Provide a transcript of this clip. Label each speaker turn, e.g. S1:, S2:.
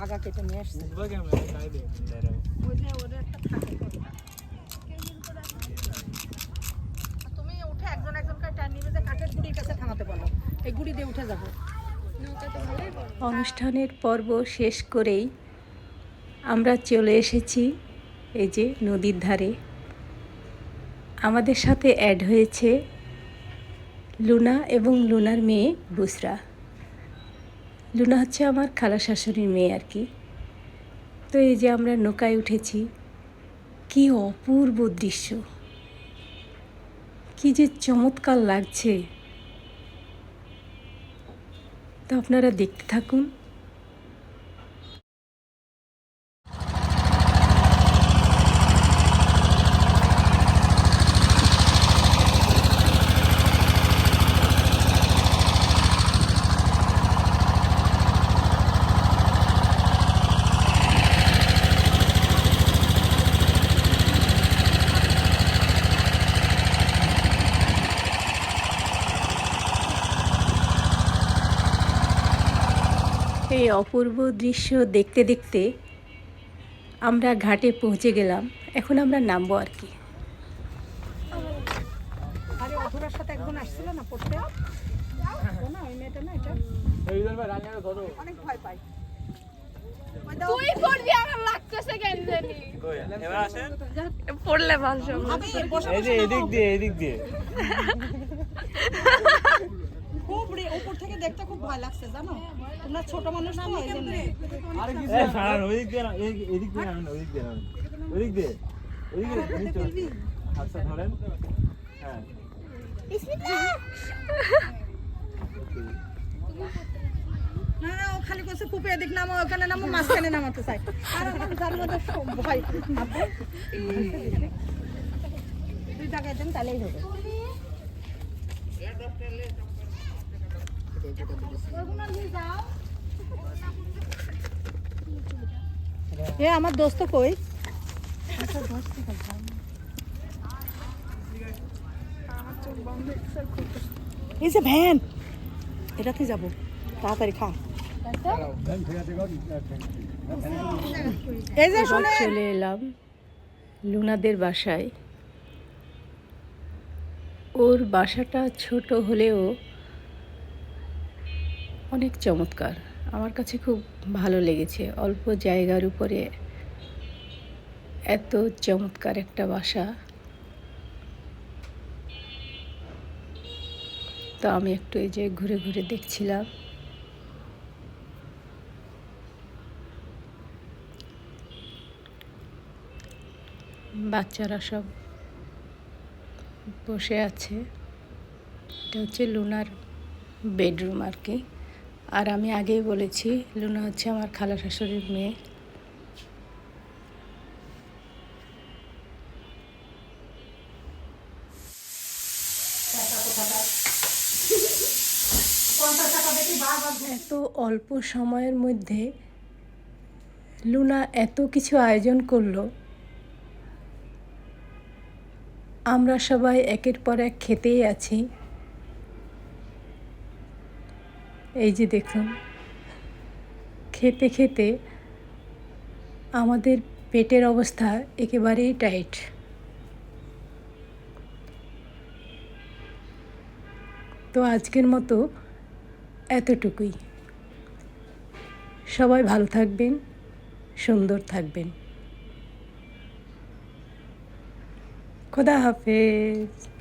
S1: আগা কেটে নিয়ে আসছে একটা তুমি একজন টান কাঠের কাছে থামাতে এই দিয়ে উঠে যাব
S2: অনুষ্ঠানের পর্ব শেষ করেই আমরা চলে এসেছি এই যে নদীর ধারে। আমাদের সাথে অ্যাড হয়েছে লুনা এবং লুনার মেয়ে বুসরা। লুনা হচ্ছে আমার খালা শাশুড়ির মেয়ে আর কি। তো এই যে আমরা নৌকায় উঠেছি, কি অপূর্ব দৃশ্য। কি যে চমৎকার লাগছে। তো আপনারা দেখতে থাকুন। এই অপূর্ব দৃশ্য দেখতে দেখতে আমরা ঘাটে পৌঁছে গেলাম। এখন আমরা নামবো আর কি।
S1: আরে অধরার সাথে একজন আসছিল না পড়তে? না ওই মেয়েটা না এটা? অনেক ভয় পাই
S3: তুই করবি আমার লাগতেছে কেন জানি। পড়লে ভালো
S4: এই যে এদিক দিয়ে এদিক দিয়ে।
S1: দেখতে খুব ভয় লাগছে জানো? তোমরা ছোট মানুষ জন্য
S4: দিয়ে না এদিক দিয়ে নামেন ওদিক দিয়ে নামেন। ওদিক দিয়ে ওদিক দিয়ে আচ্ছা ধরেন। হ্যাঁ।
S1: না না ও খালি কইছে পুপে এদিক নামো ওখানে নামো মাঝখানে নামাতে চাই। আর আমার যার মধ্যে ভয়। জায়গায় দেন তাহলেই হবে। এ, আমার দোস্ত কই? এই যে ভ্যান। এটাতে যাব। তাড়াতাড়ি খা। এই যে
S2: চলে এলাম লুনাদের বাসায়। ওর বাসাটা ছোট হলেও অনেক চমৎকার। আমার কাছে খুব ভালো লেগেছে। অল্প জায়গার উপরে এত চমৎকার একটা বাসা। তো আমি একটু এই যে ঘুরে ঘুরে দেখছিলাম। বাচ্চারা সব বসে আছে। এটা হচ্ছে লুনার বেডরুম আর কি। আর আমি আগেই বলেছি, লুনা হচ্ছে আমার খালা শাশুড়ির মেয়ে। এত অল্প সময়ের মধ্যে লুনা এত কিছু আয়োজন করল। আমরা সবাই একের পর এক খেতেই আছি। এই যে দেখুন, খেতে খেতে আমাদের পেটের অবস্থা একেবারেই টাইট। তো আজকের মতো এতটুকুই। সবাই ভালো থাকবেন, সুন্দর থাকবেন। খোদা হাফেজ।